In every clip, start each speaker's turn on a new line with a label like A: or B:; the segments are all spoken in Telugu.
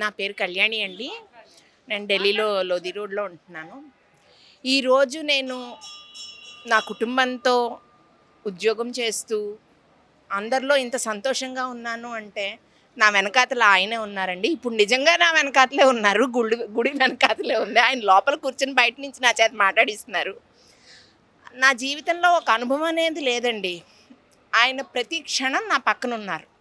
A: నా పేరు కళ్యాణి అండి. నేను ఢిల్లీలో లోది రోడ్లో ఉంటున్నాను. ఈరోజు నేను నా కుటుంబంతో ఉద్యోగం చేస్తూ అందరిలో ఇంత సంతోషంగా ఉన్నాను అంటే నా వెనకాతల ఆయనే ఉన్నారండి. ఇప్పుడు నిజంగా నా వెనకాతలే ఉన్నారు. గుడి గుడి వెనకాతలే ఉంది. ఆయన లోపల కూర్చొని బయట నుంచి నా చేత మాట్లాడిస్తున్నారు. నా జీవితంలో ఒక అనుభవం అనేది లేదండి. ఆయన ప్రతి క్షణం నా పక్కన ఉన్నారు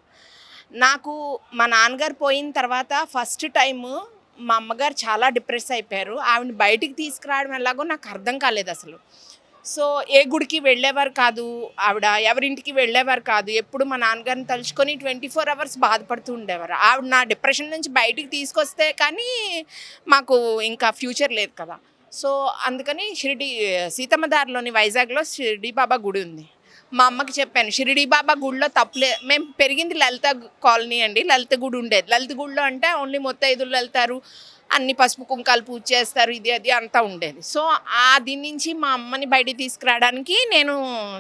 A: నాకు మా నాన్నగారు పోయిన తర్వాత ఫస్ట్ టైము మా అమ్మగారు చాలా డిప్రెస్ అయిపోయారు. ఆవిడ బయటికి తీసుకురావడం ఎలాగో నాకు అర్థం కాలేదు అసలు. సో ఏ గుడికి వెళ్ళేవారు కాదు ఆవిడ ఎవరింటికి వెళ్ళేవారు కాదు ఎప్పుడు మా నాన్నగారిని తలుచుకొని ట్వంటీ ఫోర్ అవర్స్ బాధపడుతూ ఉండేవారు. ఆవిడ నా డిప్రెషన్ నుంచి బయటికి తీసుకొస్తే కానీ మాకు ఇంకా ఫ్యూచర్ లేదు కదా. సో అందుకని షిరిడి సీతమ్మదారిలోని వైజాగ్లో షిరిడి బాబా గుడి ఉంది. మా అమ్మకి చెప్పాను షిరిడి బాబా గుడిలో తప్పులే మేము పెరిగింది లలిత కాలనీ అండి లలిత గుడి ఉండేది. లలిత గుడిలో అంటే ఓన్లీ మొత్తైదులు వెళ్తారు అన్ని పసుపు కుంకాలు పూజ చేస్తారు ఇది అది అంతా ఉండేది. సో ఆ దీని నుంచి మా అమ్మని బయటికి తీసుకురావడానికి నేను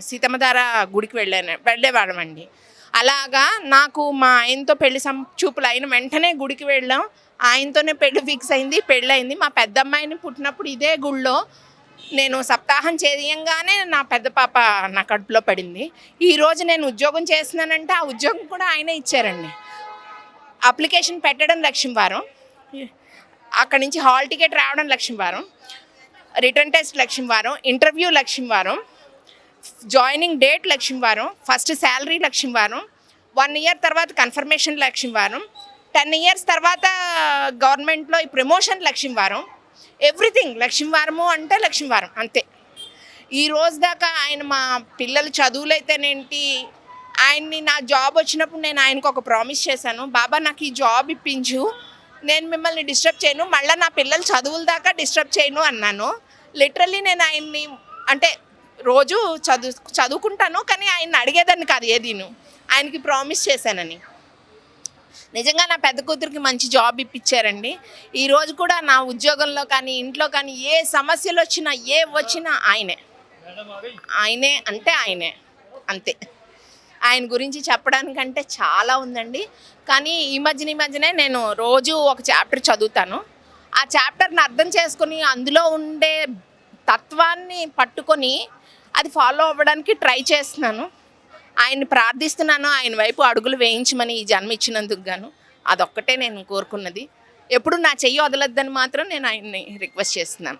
A: సీతమ్మధార గుడికి వెళ్ళాను వెళ్ళేవాళ్ళం అండి. అలాగా నాకు మా ఆయనతో పెళ్ళి సం చూపులు అయిన వెంటనే గుడికి వెళ్ళాం. ఆయనతోనే పెళ్ళి ఫిక్స్ అయింది పెళ్ళి అయింది మా పెద్దమ్మాయిని పుట్టినప్పుడు ఇదే గుళ్ళో నేను సప్తాహం చేయంగానే నా పెద్ద పాప నా కడుపులో పడింది. ఈరోజు నేను ఉద్యోగం చేస్తున్నానంటే ఆ ఉద్యోగం కూడా ఆయనే ఇచ్చారండి. అప్లికేషన్ పెట్టడం లక్ష్మీవారం. అక్కడి నుంచి హాల్ టికెట్ రావడం లక్ష్మీవారం. రిటర్న్ టెస్ట్ లక్ష్మీవారం. ఇంటర్వ్యూ లక్ష్మీవారం. జాయినింగ్ డేట్ లక్ష్మీవారం. ఫస్ట్ శాలరీ లక్ష్మీవారం. వన్ ఇయర్ తర్వాత కన్ఫర్మేషన్ లక్ష్మీవారం. టెన్ ఇయర్స్ తర్వాత గవర్నమెంట్లో ఈ ప్రమోషన్ లక్ష్మీవారం. ఎవ్రీథింగ్. లక్ష్మీవారము అంటే లక్ష్మీవారం అంతే. ఈ రోజు దాకా ఆయన మా పిల్లల చదువులు అయితేనేంటి ఆయన్ని నా జాబ్ వచ్చినప్పుడు నేను ఆయనకు ఒక ప్రామిస్ చేశాను. బాబా నాకు ఈ జాబ్ ఇప్పించు. నేను మిమ్మల్ని డిస్టర్బ్ చేయను. మళ్ళీ నా పిల్లల చదువుల దాకా డిస్టర్బ్ చేయను అన్నాను. లిటరల్లీ నేను ఆయన్ని అంటే రోజు చదువు చదువుకుంటాను కానీ ఆయన్ని అడిగేదాన్ని కాదు ఏదీను. ఆయనకి ప్రామిస్ చేశానని. నిజంగా నా పెద్ద కూతురికి మంచి జాబ్ ఇప్పించారండి. ఈరోజు కూడా నా ఉద్యోగంలో కానీ ఇంట్లో కానీ ఏ సమస్యలు వచ్చినా ఏ వచ్చినా ఆయనే. ఆయనే అంటే ఆయనే. అంతే. ఆయన గురించి చెప్పడానికంటే చాలా ఉందండి. కానీ ఈ మధ్యన ఈ మధ్యనే నేను రోజు ఒక చాప్టర్ చదువుతాను. ఆ చాప్టర్ని అర్థం చేసుకొని అందులో ఉండే తత్వాన్ని పట్టుకొని అది ఫాలో అవ్వడానికి ట్రై చేస్తున్నాను. ఆయన్ని ప్రార్థిస్తున్నాను ఆయన వైపు అడుగులు వేయించమని ఈ జన్మ ఇచ్చినందుకు గాను. అదొక్కటే నేను కోరుకున్నది. ఎప్పుడు నా చెయ్యి వదలొద్దని మాత్రం నేను ఆయన్ని రిక్వెస్ట్ చేస్తున్నాను.